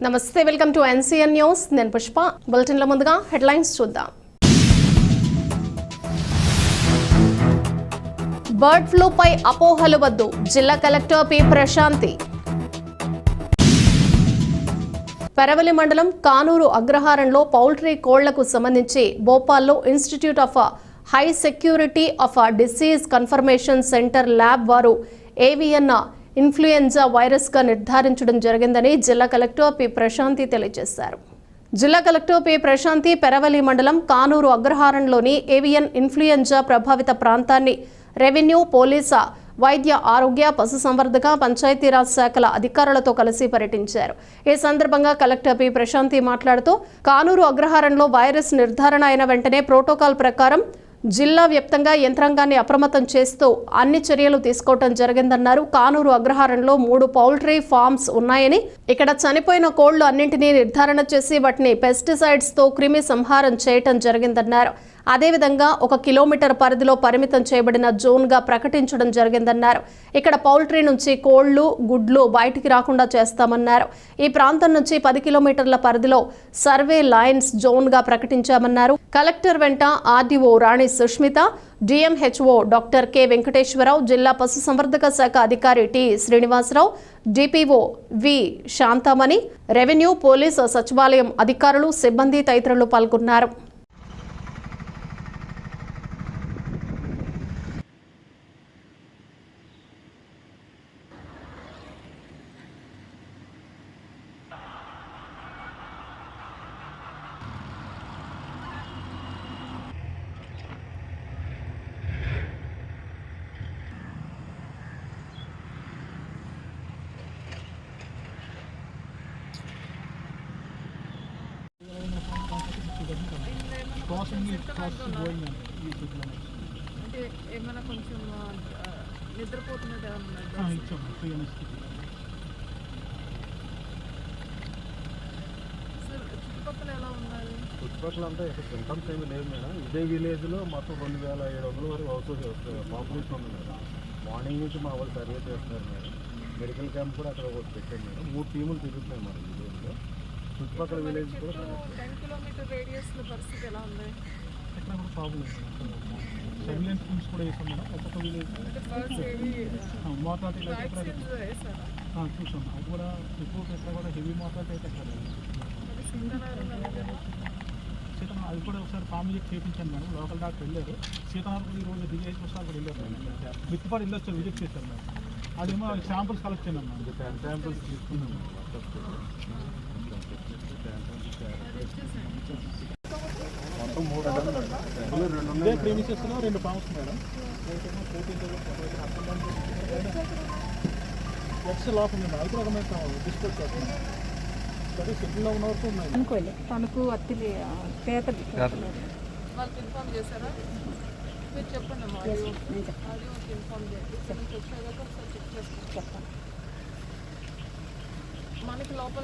నమస్తే welcome to NCN news. నేను పుష్ప. బులెటిన్ల ముందుగా హెడ్లైన్స్ చూద్దాం. బర్డ్ ఫ్లూపై అపోహలు వద్దు. జిల్లా కలెక్టర్ పి. ప్రశాంతి. పెరవలి మండలం కానూరు అగ్రహారంలో పౌల్ట్రీ కోళ్ళకు సంబంధించి భోపాల్లో institute of high security of disease confirmation center lab వారు ఏవియన్ ఇన్ఫ్లుయెంజా వైరస్గా నిర్ధారించడం జరిగిందని జిల్లా కలెక్టర్ పి ప్రశాంతి తెలియజేశారు. జిల్లా కలెక్టర్ పి ప్రశాంతి పెరవలి మండలం కానూరు అగ్రహారంలోని ఏవియన్ ఇన్ఫ్లుయెంజా ప్రభావిత ప్రాంతాన్ని రెవెన్యూ పోలీసా వైద్య ఆరోగ్య పశుసంవర్ధక పంచాయతీరాజ్ శాఖల అధికారులతో కలిసి పర్యటించారు. ఈ సందర్భంగా కలెక్టర్ పి ప్రశాంతి మాట్లాడుతూ కానూరు అగ్రహారంలో వైరస్ నిర్ధారణ అయిన వెంటనే ప్రోటోకాల్ ప్రకారం జిల్లా వ్యాప్తంగా యంత్రాంగాన్ని అప్రమత్తం చేస్తూ అన్ని చర్యలు తీసుకోవటం జరిగిందన్నారు. కానూరు అగ్రహారంలో మూడు పౌల్ట్రీ ఫార్మ్స్ ఉన్నాయని ఇక్కడ చనిపోయిన కోళ్ళు అన్నింటినీ నిర్ధారణ చేసి వాటిని పెస్టిసైడ్స్తో క్రిమి సంహారం చేయటం జరిగిందన్నారు. అదేవిధంగా ఒక కిలోమీటర్ పరిధిలో పరిమితం చేయబడిన జోన్గా ప్రకటించడం జరిగిందన్నారు. ఇక్కడ పౌల్ట్రీ నుంచి కోళ్ళు గుడ్లు బయటికి రాకుండా చేస్తామన్నారు. ఈ ప్రాంతం నుంచి పది కిలోమీటర్ల పరిధిలో సర్వే లైన్స్ జోన్గా ప్రకటించామన్నారు. కలెక్టర్ వెంట RDO Rani Sushmita DMHO doctor K Venkateswararao జిల్లా పశుసంవర్ధక శాఖ అధికారి T Srinivasarao DPO V Shantamani revenue police సచివాలయం అధికారులు సిబ్బంది తదితరులు పాల్గొన్నారు. అంటే ఏమైనా కొంచెం ఆ, ఏమన్నా సార్ చుట్టుపక్కల ఎలా చుట్టుపక్కల అంతా ఇక్కడ సింటమ్స్ ఏమి లేవు మేడం ఇదే విలేజ్లో మొత్తం రెండు వేల ఏడు వందల వరకు అవుతుంది వస్తుంది పాపులేషన్ ఉంది మేడం మార్నింగ్ నుంచి మా వాళ్ళు సర్వే చేస్తున్నారు మేడం మెడికల్ క్యాంప్ కూడా అక్కడ ఒకటి పెట్టారు మేడం మూడు టీములు తిరుగుతున్నాయి మేడం విలేజ్లో చుట్టుపక్కల విలేజ్ కూడా చుట్టూ టెన్ కిలోమీటర్ రేడియస్లో పరిస్థితి ఎలా ఉంది? ఎక్కడ కూడా ప్రాబ్లం సర్విలెన్స్ టీమ్స్ కూడా వేసాం మేడం. ఒక్కొక్క విలేజ్ చూసాం. అది కూడా రిపోర్ట్ ఎక్కడ కూడా హెవీ మోటాలిటీ అయితే ఎక్కడ సీతన అది కూడా ఒకసారి ఫ్యామిలీ చేయించాను మేడం. లోకల్ డాక్టర్ వెళ్ళారు. సీతనాథ్ కూడా ఈరోజు డిజైన్స్ వస్తారు కూడా వెళ్ళారు మేడం. మిత్తిపాడు వెళ్ళి వచ్చారు విజిట్ చేశారు మేడం. అదేమో శాంపుల్స్ కలెక్ట్ చేయను మేడం శాంపుల్స్ తీసుకున్నాం. మొత్తం మూడు రెండు ఇదే రెండు మేడం ఉంది అది కూడా చేస్తున్నాం సరే ఉన్న వరకు అనుకోలే తణుకు అత్తిలి పేతలు వాళ్ళకి ఇన్ఫార్మ్ చేశారా మీరు చెప్పండి. అమ్మా ఆడియోకి ఇన్ఫార్మ్ చేయండి వచ్చేదాకా ఒకసారి చెక్ చేస్తాం మనకి లోపల